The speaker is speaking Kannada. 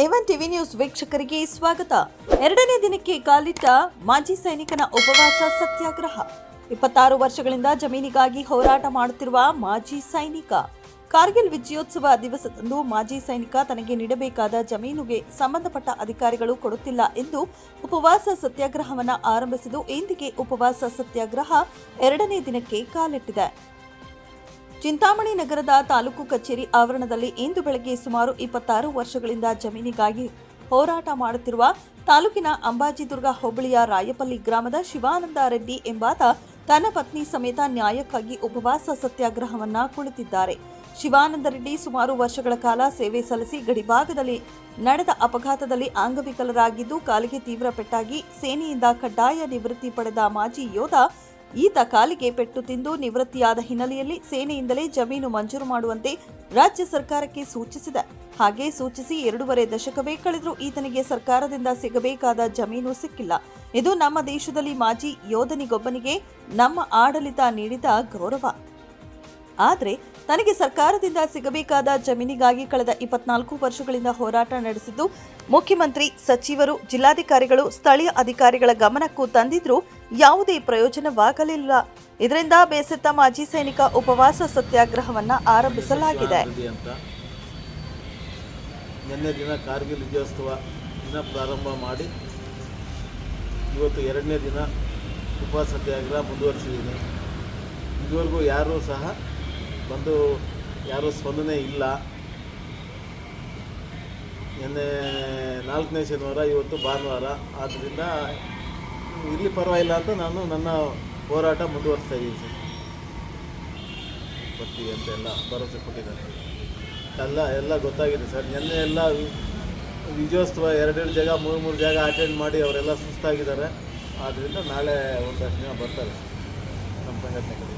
ಏವನ್ ಟಿವಿ ನ್ಯೂಸ್ ವೀಕ್ಷಕರಿಗೆ ಸ್ವಾಗತ. ಎರಡನೇ ದಿನಕ್ಕೆ ಕಾಲಿಟ್ಟ ಮಾಜಿ ಸೈನಿಕನ ಉಪವಾಸ ಸತ್ಯಾಗ್ರಹ. ಇಪ್ಪತ್ತಾರು ವರ್ಷಗಳಿಂದ ಜಮೀನಿಗಾಗಿ ಹೋರಾಟ ಮಾಡುತ್ತಿರುವ ಮಾಜಿ ಸೈನಿಕ. ಕಾರ್ಗಿಲ್ ವಿಜಯೋತ್ಸವ ದಿವಸದಂದು ಮಾಜಿ ಸೈನಿಕ ತನಗೆ ನೀಡಬೇಕಾದ ಜಮೀನುಗೆ ಸಂಬಂಧಪಟ್ಟ ಅಧಿಕಾರಿಗಳು ಕೊಡುತ್ತಿಲ್ಲ ಎಂದು ಉಪವಾಸ ಸತ್ಯಾಗ್ರಹವನ್ನು ಆರಂಭಿಸಿದ್ದು ಇಂದಿಗೆ ಉಪವಾಸ ಸತ್ಯಾಗ್ರಹ ಎರಡನೇ ದಿನಕ್ಕೆ ಕಾಲಿಟ್ಟಿದೆ. ಚಿಂತಾಮಣಿ ನಗರದ ತಾಲೂಕು ಕಚೇರಿ ಆವರಣದಲ್ಲಿ ಇಂದು ಬೆಳಗ್ಗೆ ಸುಮಾರು ಇಪ್ಪತ್ತಾರು ವರ್ಷಗಳಿಂದ ಜಮೀನಿಗಾಗಿ ಹೋರಾಟ ಮಾಡುತ್ತಿರುವ ತಾಲೂಕಿನ ಅಂಬಾಜಿದುರ್ಗ ಹೋಬಳಿಯ ರಾಯಪಲ್ಲಿ ಗ್ರಾಮದ ಶಿವಾನಂದ ರೆಡ್ಡಿ ಎಂಬಾತ ತನ್ನ ಪತ್ನಿ ಸಮೇತ ನ್ಯಾಯಕ್ಕಾಗಿ ಉಪವಾಸ ಸತ್ಯಾಗ್ರಹವನ್ನ ಕುಳಿತಿದ್ದಾರೆ. ಶಿವಾನಂದ ರೆಡ್ಡಿ ಸುಮಾರು ವರ್ಷಗಳ ಕಾಲ ಸೇವೆ ಸಲ್ಲಿಸಿ ಗಡಿಭಾಗದಲ್ಲಿ ನಡೆದ ಅಪಘಾತದಲ್ಲಿ ಅಂಗವಿಕಲರಾಗಿದ್ದು, ಕಾಲಿಗೆ ತೀವ್ರ ಪೆಟ್ಟಾಗಿ, ಸೇನೆಯಿಂದ ಕಡ್ಡಾಯ ನಿವೃತ್ತಿ ಪಡೆದ ಮಾಜಿ ಯೋಧ ಈತ ಕಾಲಿಗೆ ಪೆಟ್ಟು ತಿಂದು ನಿವೃತ್ತಿಯಾದ ಹಿನ್ನೆಲೆಯಲ್ಲಿ ಸೇನೆಯಿಂದಲೇ ಜಮೀನು ಮಂಜೂರು ಮಾಡುವಂತೆ ರಾಜ್ಯ ಸರ್ಕಾರಕ್ಕೆ ಸೂಚಿಸಿದ. ಹಾಗೆ ಸೂಚಿಸಿ ಎರಡೂವರೆ ದಶಕವೇ ಕಳೆದರೂ ಈತನಿಗೆ ಸರ್ಕಾರದಿಂದ ಸಿಗಬೇಕಾದ ಜಮೀನು ಸಿಕ್ಕಿಲ್ಲ. ಇದು ನಮ್ಮ ದೇಶದಲ್ಲಿ ಮಾಜಿ ಯೋಧನಿಗೊಬ್ಬನಿಗೆ ನಮ್ಮ ಆಡಳಿತ ನೀಡಿದ ಗೌರವ. ಆದರೆ ತನಗೆ ಸರ್ಕಾರದಿಂದ ಸಿಗಬೇಕಾದ ಜಮೀನಿಗಾಗಿ ಕಳೆದ ಇಪ್ಪತ್ನಾಲ್ಕು ವರ್ಷಗಳಿಂದ ಹೋರಾಟ ನಡೆಸಿದ್ದು ಮುಖ್ಯಮಂತ್ರಿ, ಸಚಿವರು, ಜಿಲ್ಲಾಧಿಕಾರಿಗಳು, ಸ್ಥಳೀಯ ಅಧಿಕಾರಿಗಳ ಗಮನಕ್ಕೂ ತಂದಿದ್ರೂ ಯಾವುದೇ ಪ್ರಯೋಜನವಾಗಲಿಲ್ಲ. ಇದರಿಂದ ಬೇಸತ್ತ ಮಾಜಿ ಸೈನಿಕ ಉಪವಾಸ ಸತ್ಯಾಗ್ರಹವನ್ನು ಆರಂಭಿಸಲಾಗಿದೆ. ನಿನ್ನೆ ದಿನ ಕಾರ್ಗಿಲ್ ವಿಜಯೋತ್ಸವ ದಿನ ಪ್ರಾರಂಭ ಮಾಡಿ ಇವತ್ತು ಎರಡನೇ ದಿನ ಉಪವಾಸ ಸತ್ಯಾಗ್ರಹ ಮುಂದುವರಿಸಿದ್ದೀನಿ. ಇದುವರೆಗೂ ಯಾರೂ ಸಹ ಬಂದು ಯಾರೂ ಸ್ಪಂದನೆ ಇಲ್ಲ. ನಿನ್ನೆ ನಾಲ್ಕನೇ ಶನಿವಾರ, ಇವತ್ತು ಭಾನುವಾರ. ಆದ್ದರಿಂದ ಇಲ್ಲಿ ಪರವಾಗಿಲ್ಲ ಅಂತ ನಾನು ನನ್ನ ಹೋರಾಟ ಮುಂದುವರಿಸ್ತಾ ಇದ್ದೀನಿ ಸರ್. ಬರ್ತೀವಿ ಅಂತ ಎಲ್ಲ ಭರವಸೆ ಕೊಟ್ಟಿದ್ದಾರೆ. ಎಲ್ಲ ಎಲ್ಲ ಗೊತ್ತಾಗಿದೆ ಸರ್. ನಿನ್ನೆ ಎಲ್ಲ ವಿಜಯೋತ್ಸವ ಎರಡೆರಡು ಜಾಗ, ಮೂರು ಮೂರು ಜಾಗ ಅಟೆಂಡ್ ಮಾಡಿ ಅವರೆಲ್ಲ ಸುಸ್ತಾಗಿದ್ದಾರೆ. ಆದ್ದರಿಂದ ನಾಳೆ ಒಂದಷ್ಟು ಜನ ಬರ್ತಾರೆ ನಮ್ಮ ಸಂಘಟನೆಗಳು